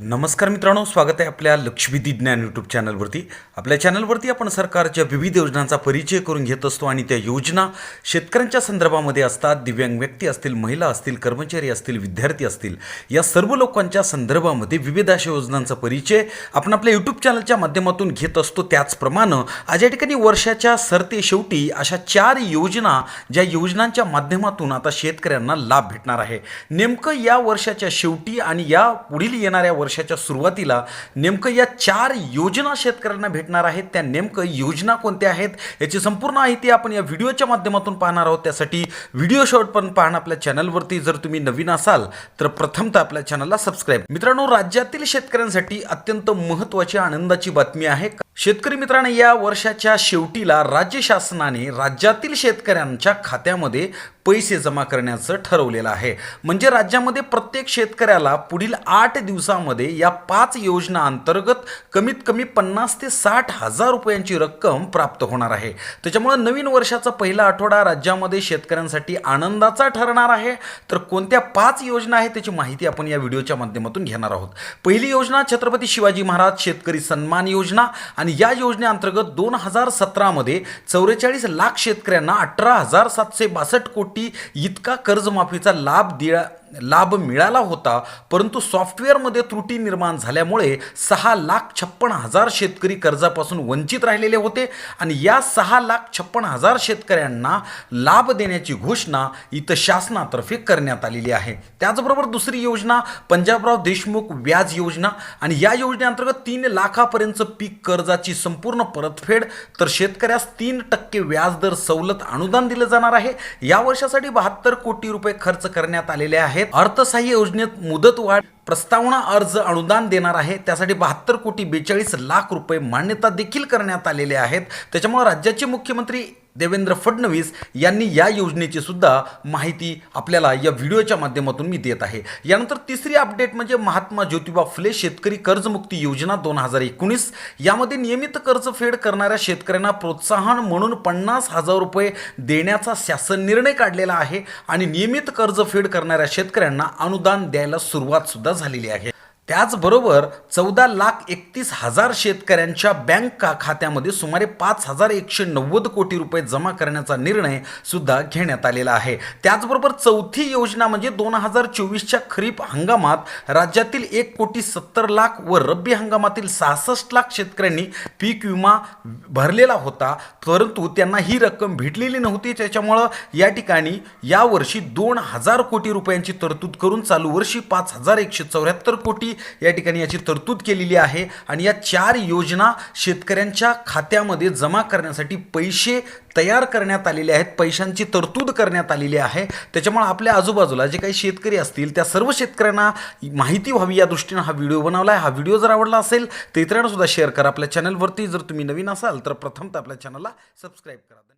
नमस्कार मित्रांनो स्वागत आहे आपल्या लक्ष्मीदी ज्ञान यूट्यूब चॅनलवरती. आपल्या चॅनलवरती आपण सरकारच्या विविध योजनांचा परिचय करून घेत असतो आणि त्या योजना शेतकऱ्यांच्या संदर्भामध्ये असतात. दिव्यांग व्यक्ती असतील महिला असतील कर्मचारी असतील विद्यार्थी असतील या सर्व लोकांच्या संदर्भामध्ये विविध अशा योजनांचा परिचय आपण आपल्या यूट्यूब चॅनलच्या माध्यमातून घेत असतो. त्याचप्रमाणे आज या ठिकाणी वर्षाच्या सरते शेवटी अशा चार योजना ज्या योजनांच्या माध्यमातून आता शेतकऱ्यांना लाभ भेटणार आहे. नेमकं या वर्षाच्या शेवटी आणि या पुढील येणाऱ्या वर्षाच्या सुरुवातीला नेमकं या चार योजना शेतकऱ्यांना भेटणार आहेत त्या नेमकं योजना कोणत्या आहेत याची संपूर्ण माहिती आपण या व्हिडिओच्या माध्यमातून पाहणार आहोत. त्यासाठी व्हिडिओ शॉर्ट पण पाहणं आपल्या चॅनलवरती. जर तुम्ही नवीन असाल तर प्रथमतः आपल्या चॅनलला सबस्क्राईब. मित्रांनो राज्यातील शेतकऱ्यांसाठी अत्यंत महत्त्वाची आनंदाची बातमी आहे. शेतकरी मित्रांनो या वर्षाच्या शेवटीला राज्य शासनाने राज्यातील शेतकऱ्यांच्या खात्यामध्ये पैसे जमा करण्याचं ठरवलेलं आहे. म्हणजे राज्यामध्ये प्रत्येक शेतकऱ्याला पुढील आठ दिवसामध्ये या पाच योजना अंतर्गत कमीत कमी पन्नास ते साठ हजार रुपयांची रक्कम प्राप्त होणार आहे. त्याच्यामुळं नवीन वर्षाचा पहिला आठवडा राज्यामध्ये शेतकऱ्यांसाठी आनंदाचा ठरणार आहे. तर कोणत्या पाच योजना आहेत त्याची माहिती आपण या व्हिडिओच्या माध्यमातून घेणार आहोत. पहिली योजना छत्रपती शिवाजी महाराज शेतकरी सन्मान योजना आणि या योजनेअंतर्गत दोन हजार सतरामध्ये चौवेचाळीस लाख शेतकऱ्यांना अठरा हजार सातशे बासष्ट कोटी इतका कर्जमाफीचा लाभ दिला लाभ मिळाला होता परंतु सॉफ्टवेअरमध्ये त्रुटी निर्माण झाल्यामुळे सहा लाख छप्पन हजार शेतकरी कर्जापासून वंचित राहिलेले होते आणि या सहा लाख छप्पन हजार शेतकऱ्यांना लाभ देण्याची घोषणा इथं शासनातर्फे करण्यात आलेली आहे. त्याचबरोबर दुसरी योजना पंजाबराव देशमुख व्याज योजना आणि या योजनेअंतर्गत तीन लाखापर्यंत पीक कर्जाची संपूर्ण परतफेड तर शेतकऱ्यास तीन टक्के व्याजदर सवलत अनुदान दिलं जाणार आहे. या वर्षासाठी बहात्तर कोटी रुपये खर्च करण्यात आलेले आहे. आहेत. अर्थसहाय्य योजनेत मुदतवाढ प्रस्तावना अर्ज अनुदान देणार आहे. त्यासाठी बहात्तर कोटी बेचाळीस लाख रुपये मान्यता देखील करण्यात आलेले आहेत. त्याच्यामुळे राज्याचे मुख्यमंत्री देवेंद्र फडणवीस यांनी या योजनेची सुद्धा माहिती आपल्याला या व्हिडिओच्या माध्यमातून मी देत आहे. यानंतर तिसरी अपडेट म्हणजे महात्मा ज्योतिबा फुले शेतकरी कर्जमुक्ती योजना दोन हजार एकोणीस. यामध्ये नियमित कर्जफेड करणाऱ्या शेतकऱ्यांना प्रोत्साहन म्हणून पन्नास हजार रुपये देण्याचा शासन निर्णय काढलेला आहे. आणि नियमित कर्जफेड करणाऱ्या शेतकऱ्यांना अनुदान द्यायला सुरुवात सुद्धा झालेली आहे. त्याचबरोबर चौदा लाख एकतीस हजार शेतकऱ्यांच्या बँक का खात्यामध्ये सुमारे पाच हजार एकशे नव्वद कोटी रुपये जमा करण्याचा निर्णय सुद्धा घेण्यात आलेला आहे. त्याचबरोबर चौथी योजना म्हणजे दोन हजार चोवीसच्या खरीप हंगामात राज्यातील एक कोटी सत्तर लाख व रब्बी हंगामातील सहासष्ट लाख शेतकऱ्यांनी पीक विमा भरलेला होता परंतु त्यांना ही रक्कम भेटलेली नव्हती. त्याच्यामुळं या ठिकाणी यावर्षी दोन हजार कोटी रुपयांची तरतूद करून चालू वर्षी पाच हजार एकशे चौऱ्याहत्तर कोटी या ठिकाणी याची तरतूद केलेली आहे आणि या चार योजना शेतकऱ्यांच्या खात्यामध्ये जमा करण्यासाठी पैसे तयार करण्यात आलेले आहेत पैशांची तरतूद करण्यात आलेली आहे. त्याच्यामुळे आपल्या आजूबाजूला जे काही शेतकरी असतील त्या सर्व शेतकऱ्यांना माहिती व्हावी या दृष्टीनं हा व्हिडिओ बनवला आहे हा व्हिडिओ जर आवडला असेल तर इतरांना सुद्धा शेअर करा. आपल्या चॅनलवरती जर तुम्ही नवीन असाल तर प्रथमतः आपल्या चॅनलला सबस्क्राईब करा.